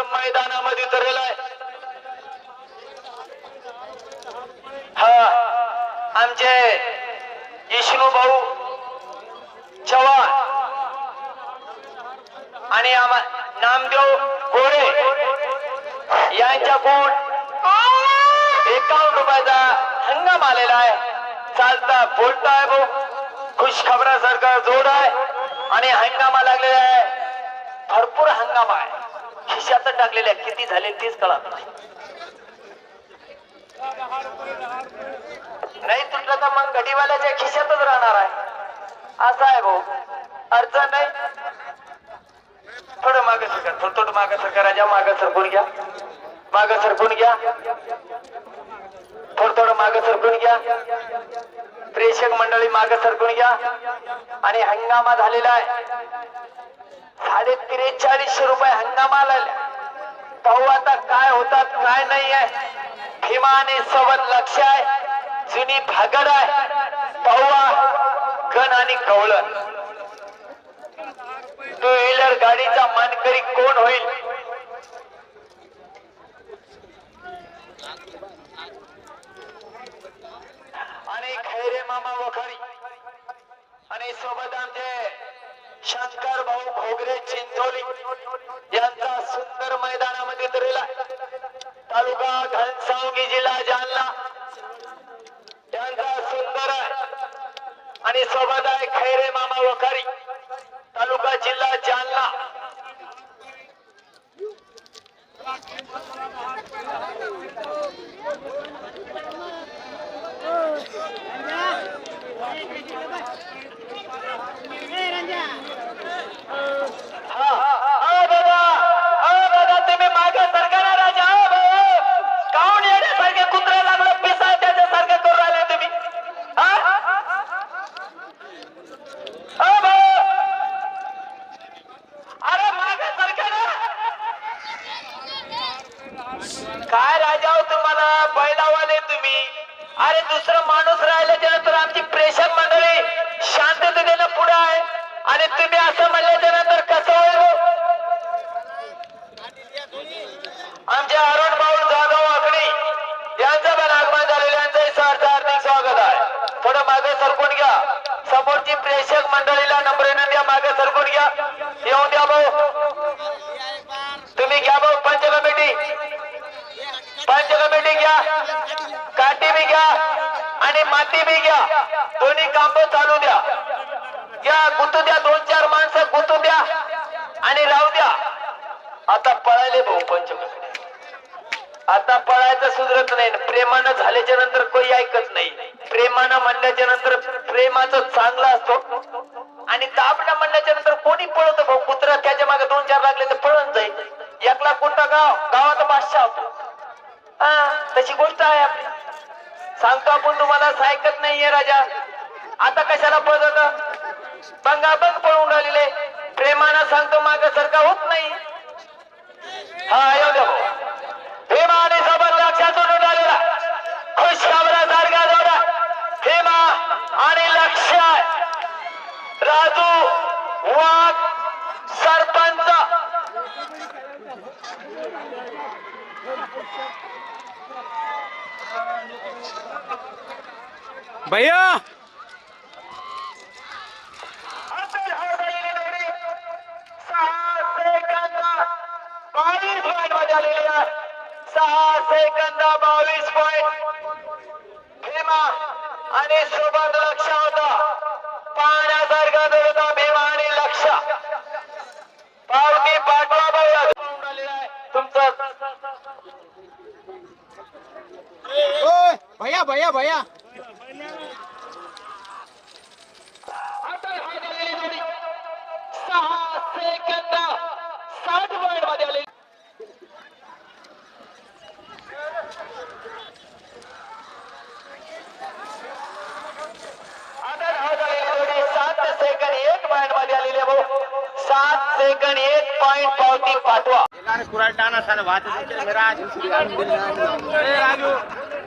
सुंदर मैदानामध्ये उतरलेला हा आमचे विष्णू भाऊ चव्हाण आणि आम्हा नामदेव गोरे यांच्याकडून एकावन्न रुपयाचा हंगाम आलेला आहे. चालता बोलता आहे भाऊ. खुश खबरासारखा जोड आहे आणि हंगामा लागलेला आहे. भरपूर हंगाम आहे. खिशात टाकलेल्या किती झाले तेच कळत नाही. नाही तुटलं तर मग गडीवाल्याच्या खिशातच राहणार आहे. असं आहे भाऊ. अडचण नाही. थोडं माग सरकार थोडं थोडं माग सरकार राजा माग सरकून घ्या. माग सरकून घ्या. थोडं थोडं माग सरकून घ्या. प्रेक्षक मंडळी माग सरकून घ्या. आणि हंगामा झालेला आहे. साडे त्रेचाळीसशे रुपये हंगामाला आलेला. पाहू आता काय होतात काय नाही आहे भीमा आणि सवन लक्ष आहे जुनी भागड आहे. पाहूया गण आणि कवळण टू व्हीलर गाडीचा मानकरी कोण होईल? आणि खैरे मामा वखारी. आणि सोबत आमचे शंकर भाऊ खोगरे चिंचोली यांचा सुंदर मैदानामध्ये उतरलेला तालुका घनसावगी जिल्हा जालना. यांचा सुंदर आहे आणि सोबत आहे खैरे मामा वखारी तालुका जिल्हा जालना हा, हा, दादा, हा, दादा, तुम्ही मागे सरका ना राजा, हा, भाऊ. काहून येण्यासारखे कुत्रे लागलं पिसा त्याच्यासारखे करून राहिले तुम्ही हा? हा, भाऊ. अरे मागे सरका ना काय राजा हो तुम्हाला बैलावाले तुम्ही अरे दुसरं माणूस राहिल्याच्या त्यानंतर आमची प्रेक्षक मंडळी शांततेनं पुढे आहे. आणि तुम्ही असं म्हणल्याच्या नंतर कसं होईल हो? आमचे अरुण भाऊ जाधव आखणी यांचं पण आगमन झालेलं यांचंही सहर्ष हार्दिक स्वागत आहे. थोडं मागे सरकून घ्या. समोरची प्रेक्षक मंडळीला नम्रेनं द्या मागे सरकून घ्या. येऊन द्या भाऊ. तुम्ही घ्या भाऊ. पंच कमिटी पंच कमिटी घ्या. आणि माती बी घ्या. दोन्ही काम चालू द्या. या गुंतू द्या. दोन चार माणसं गुंतू द्या. आणि राहू द्या. आता पळायले भाऊ पंच आता पळायचं सुधरत नाही. प्रेमानं झाल्याच्यानंतर कोणी ऐकत नाही. प्रेमानं म्हणल्याच्या नंतर प्रेमाचा चांगला असतो. आणि दाबला म्हणल्याच्या नंतर कोणी पळत भाऊ? कुत्रा त्याच्यामागे दोन चार लागले तर पळून जाईल. एकला कोणता गाव? गावात बादशाह होतो. हा तशी गोष्ट आहे आपली. सांगतो आपण तुम्हाला ऐकत नाहीये राजा. आता कशाला पळत बंगा बंग पळून राहिलेले. प्रेमानं सांगतो माग सरका होत नाही. हा येऊ प्रेमाने भाऊ. लक्षात आणि राहिलेला खुश खबरा सारखा जोडा. भीमा आणि लक्ष राजू वाघ सरपंच. भैया! सहा सेकंदा बावीस पॉईंट. सहा बावीस भीमा आणि सोबत लक्ष होता पाण्यासारखा होता भीमा आणि लक्ष पावती पाठवा बघूया तुमचं ओय भैया भैया भैया। हा साठ पॉईंटमध्ये आली हा सात सेकंद एक पॉईंटमध्ये आलेली भाऊ. सात सेकंद एक पॉईंट पावती पाठवा. कुराड टाना भात राज.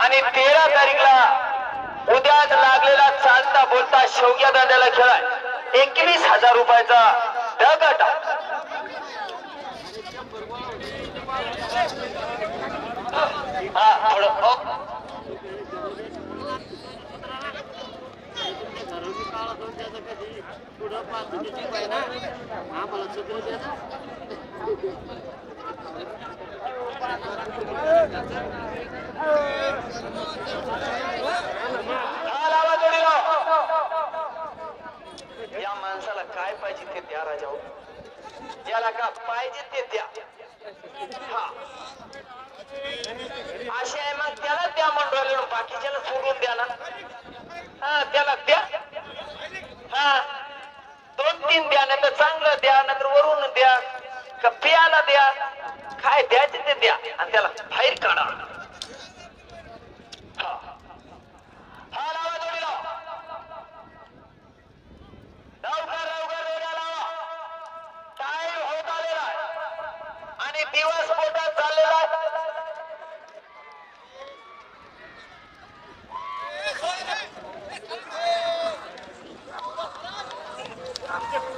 आणि तेरा तारीखला उद्याच लागलेला चालता बोलता शेवग्या दांड्याला खेळाय एकवीस हजार रुपयाचा ढगट हा थोडं हो. या माणसाला काय पाहिजे ते द्या राजा ज्याला का पाहिजे ते द्या. हा. असे आहे मग त्याला द्या म्हणून बाकीच्याला सोडून द्या ना. हा त्याला द्या. हा. दोन तीन द्या नाही तर चांगलं द्या.